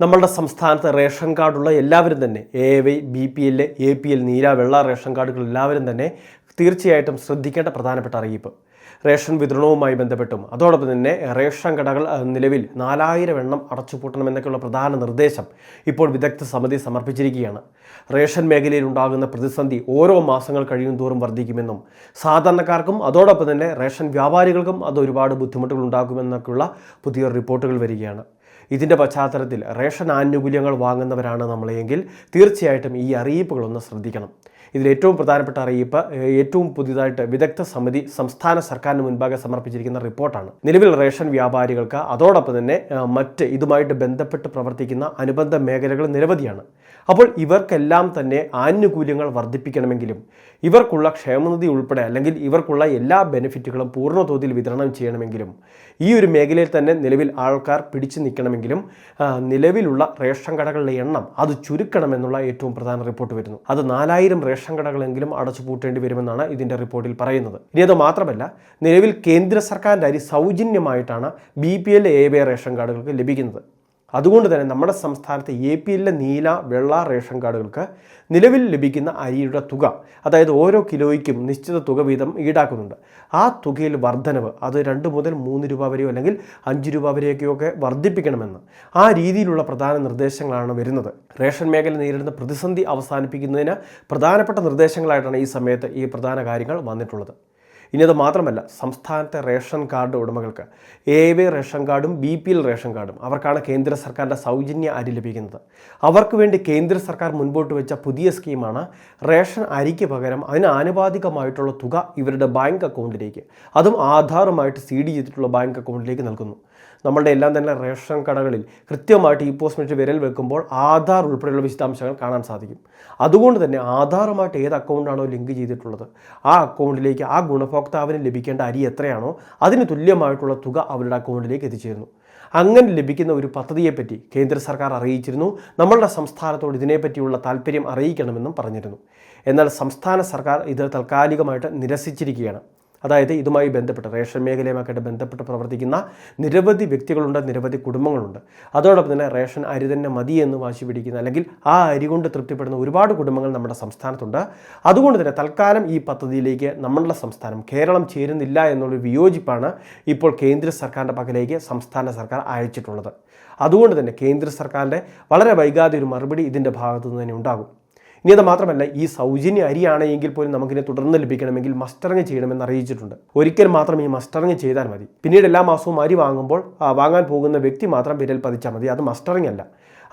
നമ്മളുടെ സംസ്ഥാനത്ത് റേഷൻ കാർഡുള്ള എല്ലാവരും തന്നെ A Y B P L A P L നീല വെള്ള റേഷൻ കാർഡുകൾ എല്ലാവരും തന്നെ തീർച്ചയായിട്ടും ശ്രദ്ധിക്കേണ്ട പ്രധാനപ്പെട്ട അറിയിപ്പ്. റേഷൻ വിതരണവുമായി ബന്ധപ്പെട്ടും അതോടൊപ്പം തന്നെ റേഷൻ കടകൾ നിലവിൽ നാലായിരം എണ്ണം അടച്ചുപൂട്ടണമെന്നൊക്കെയുള്ള പ്രധാന നിർദ്ദേശം ഇപ്പോൾ വിദഗ്ധ സമിതി സമർപ്പിച്ചിരിക്കുകയാണ്. റേഷൻ മേഖലയിൽ ഉണ്ടാകുന്ന പ്രതിസന്ധി ഓരോ മാസങ്ങൾ കഴിയും തോറും വർദ്ധിക്കുമെന്നും സാധാരണക്കാർക്കും അതോടൊപ്പം തന്നെ റേഷൻ വ്യാപാരികൾക്കും അത് ഒരുപാട് ബുദ്ധിമുട്ടുകൾ ഉണ്ടാകുമെന്നൊക്കെയുള്ള പുതിയ റിപ്പോർട്ടുകൾ വരികയാണ്. ഇതിന്റെ പശ്ചാത്തലത്തിൽ റേഷൻ ആനുകൂല്യങ്ങൾ വാങ്ങുന്നവരാണ് നമ്മളെങ്കിൽ തീർച്ചയായിട്ടും ഈ അറിയിപ്പുകളൊന്ന് ശ്രദ്ധിക്കണം. ഇതിൽ ഏറ്റവും പ്രധാനപ്പെട്ട അറിയിപ്പ് ഏറ്റവും പുതിയതായിട്ട് വിദഗ്ധ സമിതി സംസ്ഥാന സർക്കാരിന് മുൻപാകെ സമർപ്പിച്ചിരിക്കുന്ന റിപ്പോർട്ടാണ്. നിലവിൽ റേഷൻ വ്യാപാരികൾക്ക് അതോടൊപ്പം തന്നെ മറ്റ് ഇതുമായിട്ട് ബന്ധപ്പെട്ട് പ്രവർത്തിക്കുന്ന അനുബന്ധ മേഖലകൾ നിരവധിയാണ്. അപ്പോൾ ഇവർക്കെല്ലാം തന്നെ ആനുകൂല്യങ്ങൾ വർദ്ധിപ്പിക്കണമെങ്കിലും ഇവർക്കുള്ള ക്ഷേമനിധി ഉൾപ്പെടെ അല്ലെങ്കിൽ ഇവർക്കുള്ള എല്ലാ ബെനിഫിറ്റുകളും പൂർണ തോതിൽ വിതരണം ചെയ്യണമെങ്കിലും ഈ ഒരു മേഖലയിൽ തന്നെ നിലവിൽ ആൾക്കാർ പിടിച്ചു നിൽക്കണമെങ്കിലും നിലവിലുള്ള റേഷൻ കടകളുടെ എണ്ണം അത് ചുരുക്കണമെന്നുള്ള ഏറ്റവും പ്രധാന റിപ്പോർട്ട് വരുന്നു. അത് നാലായിരം റേഷൻ കടകളെങ്കിലും അടച്ചുപൂട്ടേണ്ടി വരുമെന്നാണ് ഇതിന്റെ റിപ്പോർട്ടിൽ പറയുന്നത്. ഇനി അത് മാത്രമല്ല നിലവിൽ കേന്ദ്ര സർക്കാരിന്റെ അരി സൗജന്യമായിട്ടാണ് B P L A B ration കാർഡുകൾക്ക് ലഭിക്കുന്നത്. അതുകൊണ്ട് തന്നെ നമ്മുടെ സംസ്ഥാനത്ത് എ പി എല്ലിലെ നീല വെള്ള റേഷൻ കാർഡുകൾക്ക് നിലവിൽ ലഭിക്കുന്ന അരിയുടെ തുക അതായത് ഓരോ കിലോയ്ക്കും നിശ്ചിത തുക വീതം ഈടാക്കുന്നുണ്ട്. ആ തുകയിൽ വർധനവ് അത് രണ്ട് മുതൽ മൂന്ന് രൂപ വരെയോ അല്ലെങ്കിൽ അഞ്ച് രൂപ വരെയൊക്കെയൊക്കെ വർദ്ധിപ്പിക്കണമെന്ന് ആ രീതിയിലുള്ള പ്രധാന നിർദ്ദേശങ്ങളാണ് വരുന്നത്. റേഷൻ മേഖല നേരിടുന്ന പ്രതിസന്ധി അവസാനിപ്പിക്കുന്നതിന് പ്രധാനപ്പെട്ട നിർദ്ദേശങ്ങളായിട്ടാണ് ഈ സമയത്ത് ഈ പ്രധാന കാര്യങ്ങൾ വന്നിട്ടുള്ളത്. ഇനി അത് മാത്രമല്ല സംസ്ഥാനത്തെ റേഷൻ കാർഡ് ഉടമകൾക്ക് എ വൈ റേഷൻ കാർഡും ബി പി എൽ റേഷൻ കാർഡും അവർക്കാണ് കേന്ദ്ര സർക്കാരിന്റെ സൗജന്യ അരി ലഭിക്കുന്നത്. അവർക്ക് വേണ്ടി കേന്ദ്ര സർക്കാർ മുൻപോട്ട് വെച്ച പുതിയ സ്കീമാണ് റേഷൻ അരിക്ക് പകരം അതിന് ആനുപാതികമായിട്ടുള്ള തുക ഇവരുടെ ബാങ്ക് അക്കൗണ്ടിലേക്ക് അതും ആധാറുമായിട്ട് സി ഡി ചെയ്തിട്ടുള്ള ബാങ്ക് അക്കൗണ്ടിലേക്ക് നൽകുന്നു. നമ്മളുടെ എല്ലാം തന്നെ റേഷൻ കടകളിൽ കൃത്യമായിട്ട് ഈ പോസ്റ്റ് മെഷീൻ വിരൽ വെക്കുമ്പോൾ ആധാർ ഉൾപ്പെടെയുള്ള വിശദാംശങ്ങൾ കാണാൻ സാധിക്കും. അതുകൊണ്ട് തന്നെ ആധാറുമായിട്ട് ഏത് അക്കൗണ്ടാണോ ലിങ്ക് ചെയ്തിട്ടുള്ളത് ആ അക്കൗണ്ടിലേക്ക് ആ ഗുണഭോക്താവിന് ലഭിക്കേണ്ട അരി എത്രയാണോ അതിന് തുല്യമായിട്ടുള്ള തുക അവരുടെ അക്കൗണ്ടിലേക്ക് എത്തിച്ചേരുന്നു. അങ്ങനെ ലഭിക്കുന്ന ഒരു പദ്ധതിയെപ്പറ്റി കേന്ദ്ര സർക്കാർ അറിയിച്ചിരുന്നു. നമ്മളുടെ സംസ്ഥാനത്തോട് ഇതിനെപ്പറ്റിയുള്ള താല്പര്യം അറിയിക്കണമെന്നും പറഞ്ഞിരുന്നു. എന്നാൽ സംസ്ഥാന സർക്കാർ ഇത് താൽക്കാലികമായിട്ട് നിരസിച്ചിരിക്കുകയാണ്. അതായത് ഇതുമായി ബന്ധപ്പെട്ട് റേഷൻ മേഖലയുമായിട്ട് ബന്ധപ്പെട്ട് പ്രവർത്തിക്കുന്ന നിരവധി വ്യക്തികളുണ്ട് നിരവധി കുടുംബങ്ങളുണ്ട്. അതോടൊപ്പം തന്നെ റേഷൻ അരി തന്നെ മതി എന്ന് വാശി പിടിക്കുന്ന അല്ലെങ്കിൽ ആ അരി കൊണ്ട് തൃപ്തിപ്പെടുന്ന ഒരുപാട് കുടുംബങ്ങൾ നമ്മുടെ സംസ്ഥാനത്തുണ്ട്. അതുകൊണ്ട് തന്നെ തൽക്കാലം ഈ പദ്ധതിയിലേക്ക് നമ്മളുടെ സംസ്ഥാനം കേരളം ചേരുന്നില്ല എന്നുള്ളൊരു വിയോജിപ്പാണ് ഇപ്പോൾ കേന്ദ്ര സർക്കാരിന്റെ പക്കലേക്ക് സംസ്ഥാന സർക്കാർ അയച്ചിട്ടുള്ളത്. അതുകൊണ്ട് തന്നെ കേന്ദ്ര സർക്കാരിന്റെ വളരെ വൈകാതെ ഒരു മറുപടി ഇതിന്റെ ഭാഗത്തു നിന്ന് തന്നെ ഉണ്ടാകും. ഇനി അത് മാത്രമല്ല ഈ സൗജന്യ അരിയാണെങ്കിൽ പോലും നമുക്കിനെ തുടർന്ന് ലഭിക്കണമെങ്കിൽ മസ്റ്ററിങ് ചെയ്യണമെന്ന് അറിയിച്ചിട്ടുണ്ട്. ഒരിക്കൽ മാത്രം ഈ മസ്റ്ററിങ് ചെയ്താൽ മതി. പിന്നീട് എല്ലാ മാസവും അരി വാങ്ങുമ്പോൾ വാങ്ങാൻ പോകുന്ന വ്യക്തി മാത്രം വിരൽ പതിച്ചാൽ മതി. അത് മസ്റ്ററിങ് അല്ല.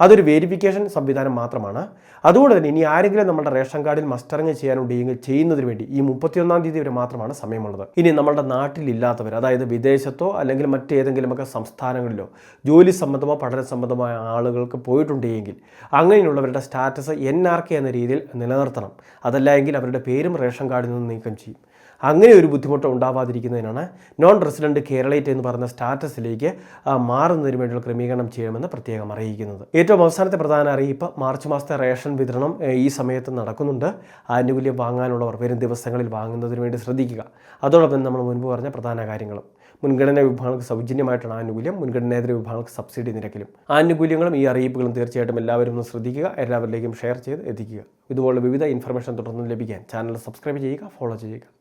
അതൊരു വെരിഫിക്കേഷൻ സംവിധാനം മാത്രമാണ്. അതുകൊണ്ട് തന്നെ ഇനി ആരെങ്കിലും നമ്മുടെ റേഷൻ കാർഡിൽ മസ്റ്ററിങ് ചെയ്യാനുണ്ടെങ്കിൽ ചെയ്യുന്നതിന് വേണ്ടി ഈ മുപ്പത്തിയൊന്നാം തീയതി വരെ മാത്രമാണ് സമയമുള്ളത്. ഇനി നമ്മുടെ നാട്ടിലില്ലാത്തവർ അതായത് വിദേശത്തോ അല്ലെങ്കിൽ മറ്റേതെങ്കിലുമൊക്കെ സംസ്ഥാനങ്ങളിലോ ജോലി സംബന്ധമോ പഠന സംബന്ധമായ ആളുകൾക്ക് പോയിട്ടുണ്ടെങ്കിൽ അങ്ങനെയുള്ളവരുടെ സ്റ്റാറ്റസ് എൻ ആർ കെ എന്ന രീതിയിൽ നിലനിർത്തണം. അതല്ല എങ്കിൽ അവരുടെ പേരും റേഷൻ കാർഡിൽ നിന്ന് നീക്കം ചെയ്യും. അങ്ങനെ ഒരു ബുദ്ധിമുട്ട് ഉണ്ടാവാതിരിക്കുന്നതിനാണ് നോൺ റെസിഡന്റ് കേരളേറ്റ് എന്ന് പറയുന്ന സ്റ്റാറ്റസിലേക്ക് മാറുന്നതിന് വേണ്ടിയുള്ള ക്രമീകരണം ചെയ്യണമെന്ന് പ്രത്യേകം അറിയിക്കുന്നത്. ഏറ്റവും അവസാനത്തെ പ്രധാന അറിയിപ്പ് മാർച്ച് മാസത്തെ റേഷൻ വിതരണം ഈ സമയത്ത് നടക്കുന്നുണ്ട്. ആനുകൂല്യം വാങ്ങാനുള്ളവർ വരും ദിവസങ്ങളിൽ വാങ്ങുന്നതിന് വേണ്ടി ശ്രദ്ധിക്കുക. അതോടൊപ്പം നമ്മൾ മുൻപ് പറഞ്ഞ പ്രധാന കാര്യങ്ങളും. മുൻഗണനാ വിഭാഗങ്ങൾക്ക് സൗജന്യമായിട്ടാണ് ആനുകൂല്യം മുൻഗണനേതര വിഭാഗങ്ങൾക്ക് സബ്സിഡി നിരക്കിലും. ആനുകൂല്യങ്ങളും ഈ അറിയിപ്പുകളും തീർച്ചയായിട്ടും എല്ലാവരും ഒന്ന് ശ്രദ്ധിക്കുക എല്ലാവരിലേക്കും ഷെയർ ചെയ്ത് എത്തിക്കുക. ഇതുപോലുള്ള വിവിധ ഇൻഫർമേഷൻ തുടർന്ന് ലഭിക്കാൻ ചാനൽ സബ്സ്ക്രൈബ് ചെയ്യുക ഫോളോ ചെയ്യുക.